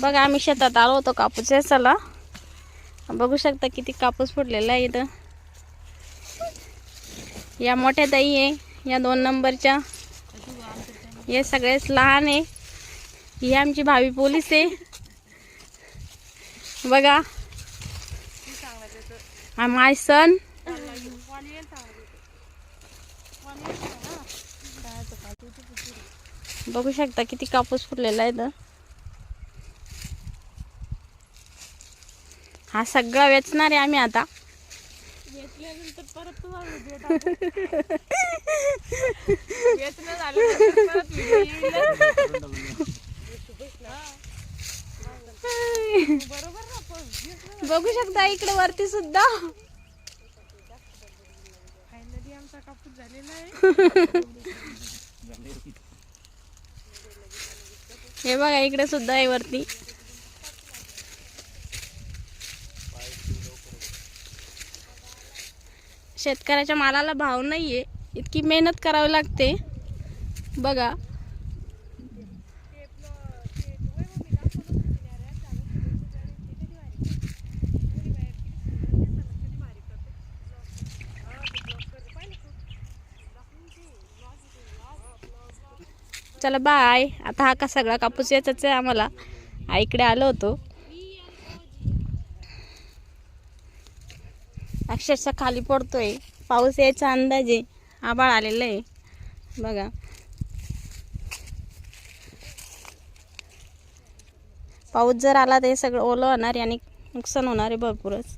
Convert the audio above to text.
बघा, आम्ही आलो होतो कापूस वेचायला. बघू शकता किती कापूस फुटलेला या मोठ्या ताई आहे, या दोन नंबरच्या. हे सगळेच लहान आहे. ही आमची भावी पोलीस हा, माय सन. बघू शकता किती कापूस तर हा सगळा वेचणार आहे आम्ही आता. बघू शकता इकडे वरती सुद्धा. फायनली आमचा कापूस झालेला आहे. हे बघा इकडे सुद्धा आहे वरती. शेतकऱ्याच्या मालाला भाव नाही आहे इतकी मेहनत करावी लागते. बघा. चला बाय आता हा का सगळा कापूस याचाच आहे आम्हाला. इकडे आलो होतो. अक्षरशः खाली पडतोय. पाऊस यायचा अंदाज. आहे आबाळ आलेलं आहे. बघा. पाऊस जर आला तर हे सगळं ओलं होणार आहे आणि नुकसान होणार आहे भरपूरच.